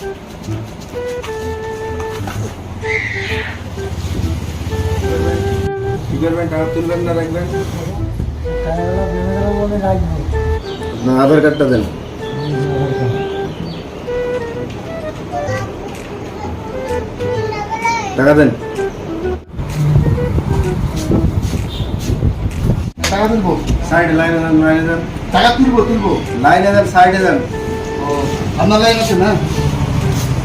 কি করবেন টাকা তুলবেন না রাখবেন? টাকাগুলো ভেঙে গেল বলে রাখব না আধার কার্ডটা দেন। টাকা দেন। টাকা তুলবো? সাইডে লাইনে দেন লাইনে দেন। টাকা তুলবো তুলবো? লাইনে দেন সাইডে দেন। ও আপনার লাইন আছে না?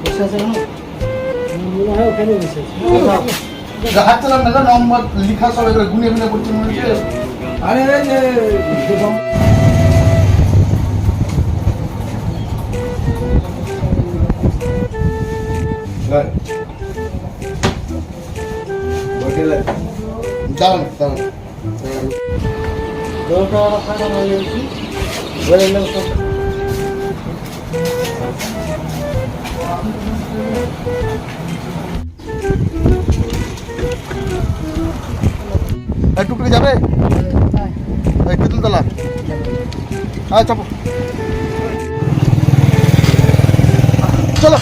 বসে আছে কেন মনে হয় ওখানে বসে আছে যা হাত চালান না নম্বর লিখা সব এগুলো গুনে গুনে করছে মনে হচ্ছে আরে দাঁড়ান দোটা টুকরি যাবে? এই তেঁতুলতলা হ্যাঁ চাপো। চলো।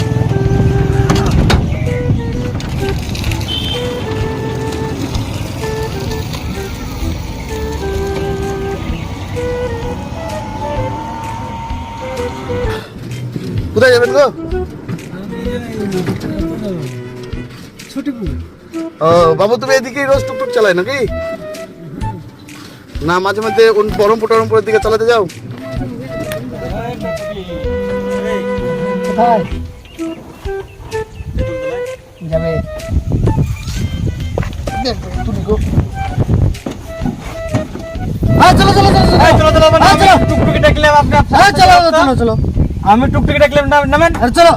কোথায় যাবেন গো? ও বাবু তুমি এদিকে রোজ টুকটুক চালায় নাকি? না মাঝে মাঝে বহরমপুর টরমপুরের দিকে চালাতে যাও। যাবে। তুমি গো। হ্যাঁ চলো চলো চলো চলো। চলো চলো আমি টুকটুকি ডাকলাম আপনি হ্যাঁ চলো চলো চলো আমি টুকটুকি ডাকলাম না- নামেন। আরে চলো।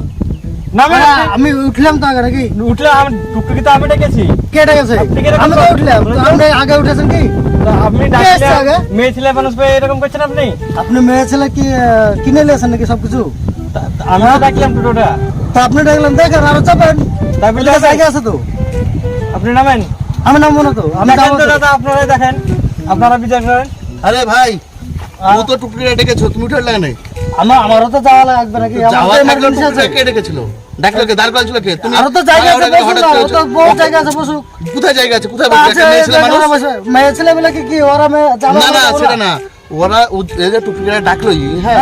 আরে, আপনি। আমি উঠলাম তো আগে নাকি? উঠলে আমি টুকটুকি তো আমি ডেকেছি। কেটে গেছে আপনি কীরকম আমি তো উঠলাম। আপনি আগে উঠেছেন কি? আপনি কে ডাকলে? মেয়ে ছেলে মানুষ পেয়ে এরকম করছেন আপনি? আপনি মেয়ে ছেলে কি কিনে নিয়েছেন নাকি সবকিছু? আমি ডাকলাম টোটোটা। তা আপনি দেখলাম দেখেন আরও চাপেন। তারপরে জায়গা আছে তো। আপনি নামেন? আমি নামবো না তো আমি। দাদা আপনারাই দেখেন। আপনারা বিচার করেন। আরে ভাই ও তো টুকটুকিটা ডেকেছো তুমি উঠে লাগে নাই আমার আমারও তো যাওয়া লাগবে নাকি? যাওয়া কে ডেকেছিল? ডাকলো কে দাঁড় করেছিল কে? তুমি আরও তো জায়গা আছে হঠাৎ- না তো বহু জায়গা আছে বসুক। কোথায় জায়গা আছে? কোথায় আছে একটা মেয়ে ছেলে মানুষ? ওরা মেয়ে ছেলে বলে কি কি ওরা মেয়ে যাবে না না সেটা না। ওরা এই যে টুকটুকিটা ডাকলো হ্যাঁ।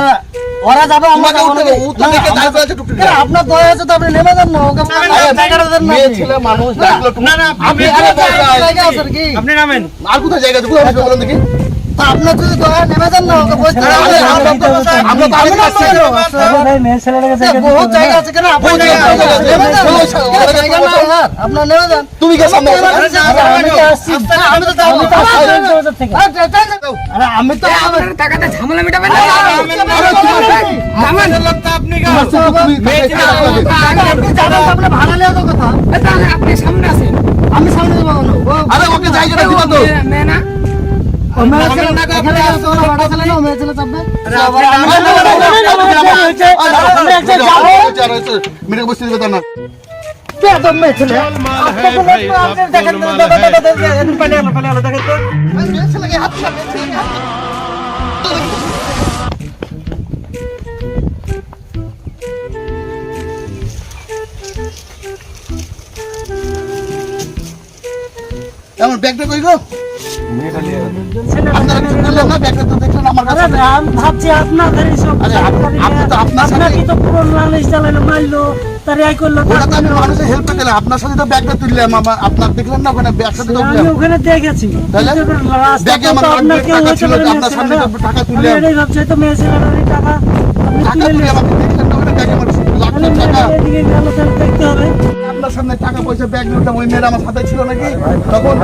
ওরা যাবে আমরা তোমাকে উঠতে ও দাঁড় করেছে টুকটুকিটা। আপনার দয়া আছে তো আপনি নেমে যান না ওকে জায়গাটা দেন না। মেয়ে ছেলে মানুষ ডাকলো না না আপনি আরে জায়গা- আছে নাকি? আপনি নামেন। আর কোথায় জায়গা আছে? কোথায় বসবে বলুন দেখি। আপনার যদি দয়া নেমে যান না ওকে বসতে আরে, হবে। আরে, আমরা তো- আমি বহুত জায়গা আছে কেন? আপনি নেমে যান। আপনার নেমে যান। তুমি কে সামনে আমি তো যাব। আসছি। আমি তো যাব। আরে, আরে, আমি তো টাকাটা ঝামেলা মেটাবেন না। আরে, তুমি- নামেন আপনি গা। তুমি মেয়ে ছেলে কাকে মানুষ। ডাকলে? আপনি যাবেন আপনি ভাড়া নেওয়া কথা। আপনি সামনে আসেন। আমি সামনে যাব কেন? আরে ওকে জায়গাটা দিবা তো। না। ও মেয়ে ছেলে- এখানে আছে ওরা ভাড়া ছেলে না, ও মেয়ে ছেলে চাপবে? মেরে বসতে দিবে তো না কে তো মেয়ে ছেলে? আপনি তো লোক না, আপনি দেখেন তো, দাদা, দাদা, দাদা, এদিকে পালিয়ে আলো, পালিয়ে আলো, দেখেন তো। এমন ব্যাগটা কই গো মেয়েটা নিয়ে গেল। আপনারা সাথে- তো ব্যাগটা তুললাম আমার আপনার দেখলেন না ওখানে ব্যাগটা আমি ওখানে দেখেছি আপনার কেউ। তো টাকা তুললাম। টাকা তুলে তুলে আমাকে দেখলেন আপনার সামনে টাকা পয়সা ব্যাগ নিতাম ওই মেয়েরা আমার সাথে ছিল নাকি তখন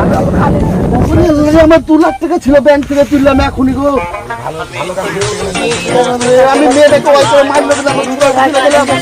আমার দু লাখ টাকা ছিল ব্যাংক থেকে তুললাম এখনই গো আমি মেয়েটাকে ওই করে মারলো আমার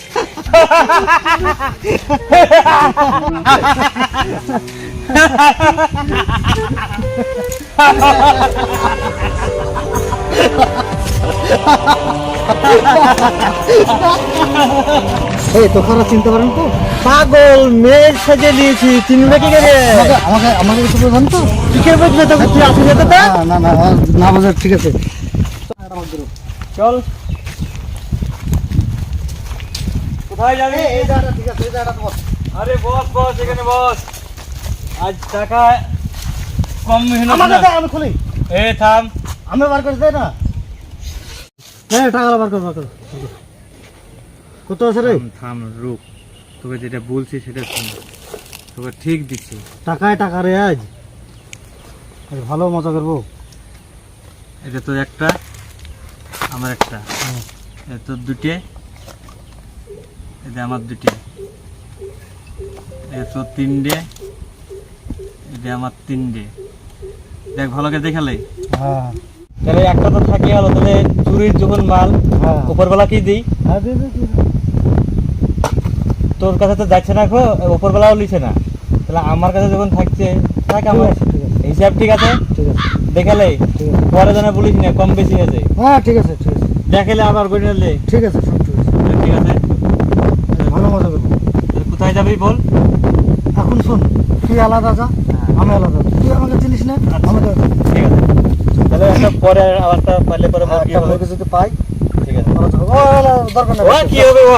এই তোখারা চিনতে পারেন তো পাগল মেয়ের সাজে নিয়েছি চিনবে কি করে আমাকে আমাকে কিছু বলবেন তো কি করে বুঝবে তো তুই আসি যেতে না না না না বাজার ঠিক আছে চল কোথায় যাবি? এই জায়গাটা ঠিক আছে এই জায়গাটা তোমার আরে বস বস এখানে বস। আজ টাকা কম মেহনত আমাকে না আমি খুলি। এ থাম। আমি বার করে দেয় না? হ্যাঁ টাকা বার কর বার কর। কত আছে রে? থাম থাম রুক। তোকে যেটা বলছি সেটা শোন। তোকে ঠিক দিচ্ছি। টাকায় টাকা রে আজ। ভালো মজা করব। এটা তোর একটা আমার একটা। এটা তোর দুটে এটা আমার দুটে এটা তোর তিনটে এটা আমার তিনটে। দেখ ভালো করে দেখালে? হ্যাঁ। তাহলে একটা তো থাকে গেল তাহলে চুরির যখন মাল হ্যাঁ। উপরবেলা কি দিই? হ্যাঁ। তোর কাছে তো যাচ্ছে না গো উপরবেলাও লিছে না। তাহলে আমার কাছে যখন থাকছে থাক আমার। আছে, হিসাব ঠিক আছে? দেখালে? পরে যেন বলিস না কম বেশি আছে। হ্যাঁ ঠিক আছে ঠিক আছে। দেখালে আবার নিলে ঠিক আছে সব ঠিক আছে ঠিক আছে মজা করব কোথায় যাবি বল? এখন শোন তুই আলাদা যা আমি আলাদা তুই আমাকে চিনিস না আমাকে ঠিক আছে। তাহলে একটা পরে আবার পারলে পরে হ্যাঁ, যদি পাই ঠিক আছে। দরকার নেই। ও কি হবে ও